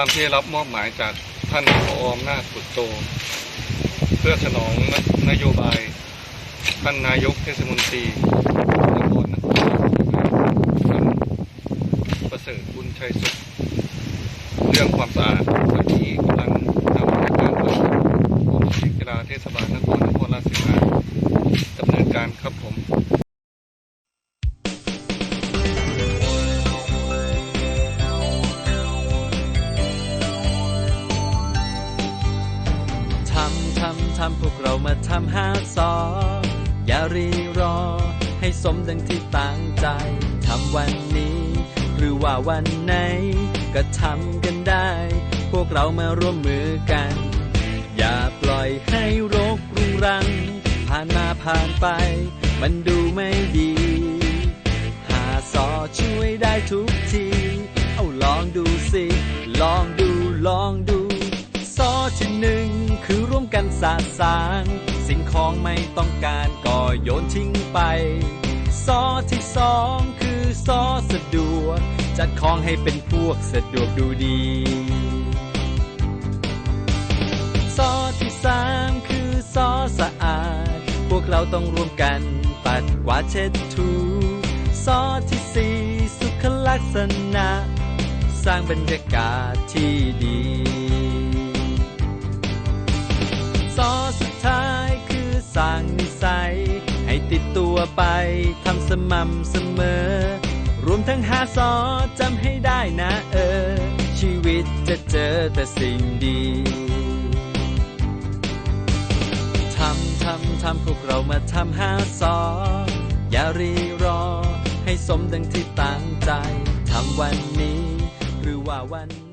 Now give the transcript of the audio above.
ตามที่รับมอบหมายจากท่านผออมนาจสุดโต เพื่อสนองนโยบาย ท่านนายกเทศมนตรีนครนครท่านประเสริฐบุญชัยสุข เรื่องความสะอาดตอนนี้ก ทำพวกเรามาทำหาสออย่ารีรอ ให้สมดังที่ตั้งใจทำวันนี้ หรือว่าวันไหน ก็ทำกันได้ พวกเรามาร่วมมือกัน อย่าปล่อยให้รกรุงรัง ผ่านมาผ่านไป มันดูไม่ดี หาสอช่วยได้ทุกที เอาลองดูสิ ลองดูลองดู สะสาง สิ่งของไม่ต้องการก็โยนทิ้งไปซอที่สองคือซอสะดวก จัดของให้เป็นพวกสะดวกดูดีซอที่สามคือซอสะอาด พวกเราต้องร่วมกันปัดกวาดเช็ดถูซอที่สี่สุขลักษณะ สร้างบรรยากาศที่ดีางนิสัย ให้ติดตัวไปทำสม่ำเสมอ รวมทั้งหาซอจำให้ได้นะเออ ชีวิตจะเจอแต่สิ่งดีทำทำทำพวกเรามาทำหาซอ อย่ารีรอ ให้สมดังที่ตั้งใจ ทำวันนี้ หรือว่าวัน